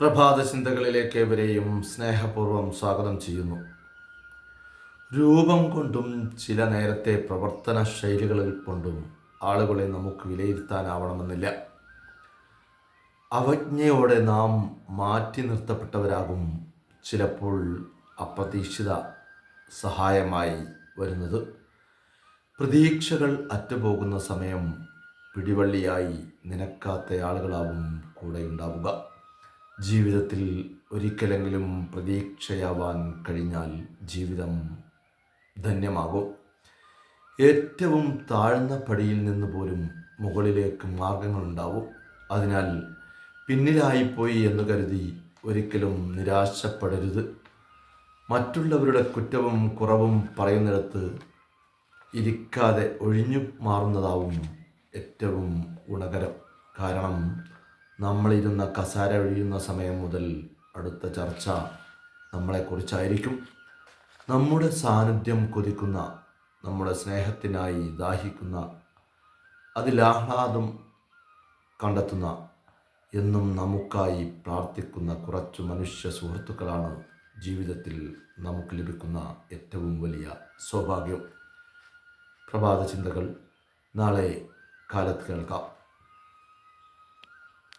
പ്രഭാത ചിന്തകളിലേക്ക് ഏവരെയും സ്നേഹപൂർവം സ്വാഗതം ചെയ്യുന്നു. രൂപം കൊണ്ടും ചില നേരത്തെ പ്രവർത്തന ശൈലികളിൽ കൊണ്ടും ആളുകളെ നമുക്ക് വിലയിരുത്താനാവണമെന്നില്ല. അവജ്ഞയോടെ നാം മാറ്റി നിർത്തപ്പെട്ടവരാകും ചിലപ്പോൾ അപ്രതീക്ഷിത സഹായമായി വരുന്നത്. പ്രതീക്ഷകൾ അറ്റുപോകുന്ന സമയം പിടിവള്ളിയായി നിനക്കാത്ത ആളുകളാവും കൂടെ ഉണ്ടാവുക ജീവിതത്തിൽ ഒരിക്കലെങ്കിലും പ്രതീക്ഷയാവാൻ കഴിഞ്ഞാൽ ജീവിതം ധന്യമാകും. ഏറ്റവും താഴ്ന്ന പടിയിൽ നിന്ന് പോലും മുകളിലേക്ക് മാർഗങ്ങളുണ്ടാവും. അതിനാൽ പിന്നിലായിപ്പോയി എന്ന് കരുതി ഒരിക്കലും നിരാശപ്പെടരുത്. മറ്റുള്ളവരുടെ കുറ്റവും കുറവും പറയുന്നിടത്ത് ഇരിക്കാതെ ഒഴിഞ്ഞു മാറുന്നതാവും ഏറ്റവും ഗുണകരം. കാരണം നമ്മളിരുന്ന കസാര ഒഴിയുന്ന സമയം മുതൽ അടുത്ത ചർച്ച നമ്മളെക്കുറിച്ചായിരിക്കും. നമ്മുടെ സാന്നിധ്യം കൊതിക്കുന്ന നമ്മുടെ സ്നേഹത്തിനായി ദാഹിക്കുന്ന അതിലാഹ്ലാദം കണ്ടെത്തുന്ന എന്നും നമുക്കായി പ്രാർത്ഥിക്കുന്ന കുറച്ച് മനുഷ്യ സുഹൃത്തുക്കളാണ് ജീവിതത്തിൽ നമുക്ക് ലഭിക്കുന്ന ഏറ്റവും വലിയ സൗഭാഗ്യം. പ്രഭാത ചിന്തകൾ നാളെ കാലത്ത് കേൾക്കാം.